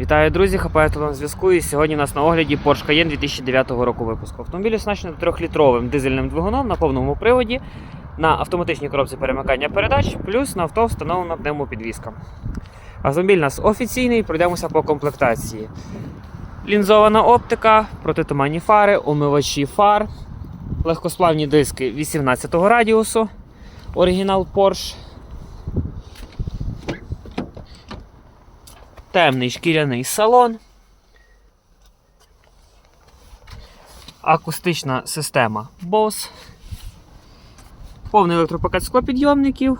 Вітаю, друзі! Хапаю на зв'язку. І сьогодні у нас на огляді Porsche Cayenne 2009 року випуску. Автомобіль оснащений 3-літровим дизельним двигуном на повному приводі, на автоматичній коробці перемикання передач, плюс на авто встановлена пневмопідвізка. Автомобіль у нас офіційний, пройдемося по комплектації. Лінзована оптика, протитуманні фари, омивачі фар, легкосплавні диски 18 радіусу, оригінал Porsche. Темний шкіряний салон, акустична система Bose, повний електропакет склопідйомників,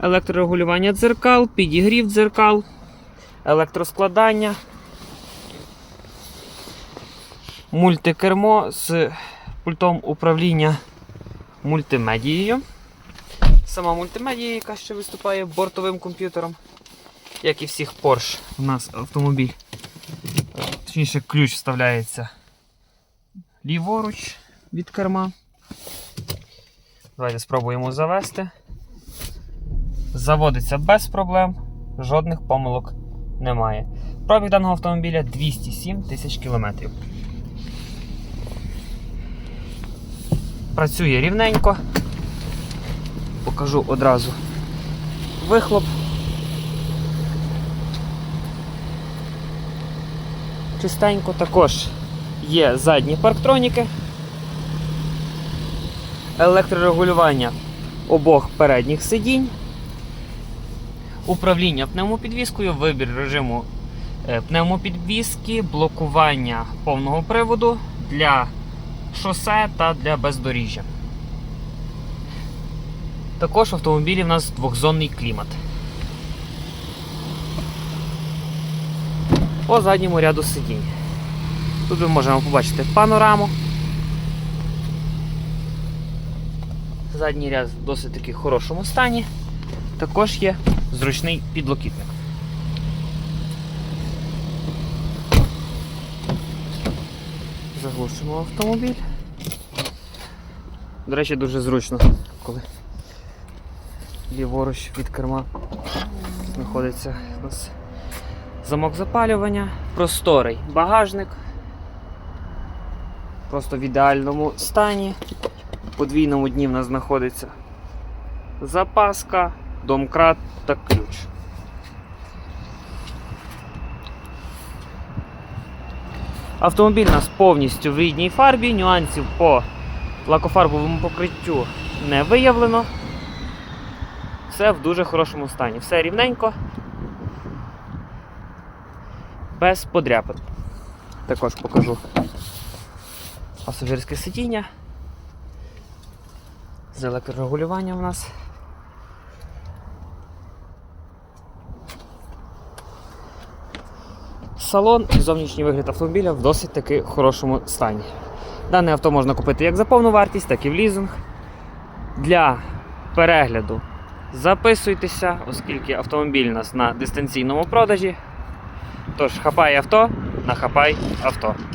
електрорегулювання дзеркал, підігрів дзеркал, електроскладання, мультикермо з пультом управління мультимедією. Сама мультимедія, яка ще виступає бортовим комп'ютером як і всіх Porsche, у нас автомобіль. Точніше, ключ вставляється ліворуч від керма. Давайте спробуємо завести. Заводиться без проблем, жодних помилок немає. Пробіг даного автомобіля 207 тисяч кілометрів. Працює рівненько. Покажу одразу вихлоп. Чистенько. Також є задні парктроніки, електрорегулювання обох передніх сидінь, управління пневмопідвіскою, вибір режиму е, пневмопідвіски, блокування повного приводу для шосе та для бездоріжжя. Також в автомобілі в нас двохзонний клімат. По задньому ряду сидінь. Тут ми можемо побачити панораму. Задній ряд в досить таки хорошому стані. Також є зручний підлокітник. Заглушимо автомобіль. До речі, дуже зручно, коли ліворуч від керма знаходиться у нас замок запалювання, просторий багажник. Просто в ідеальному стані. Подвійному дні в нас знаходиться запаска, домкрат та ключ. Автомобіль у нас повністю в рідній фарбі, нюансів по лакофарбовому покриттю не виявлено. Все в дуже хорошому стані. Все рівненько без подряпин. Також покажу пасажирське сидіння. З електрорегулюванням у нас. Салон і зовнішній вигляд автомобіля в досить таки хорошому стані. Дане авто можна купити як за повну вартість, так і в лізинг. Для перегляду записуйтеся, оскільки автомобіль у нас на дистанційному продажі. Тож, хапай авто, нахапай авто.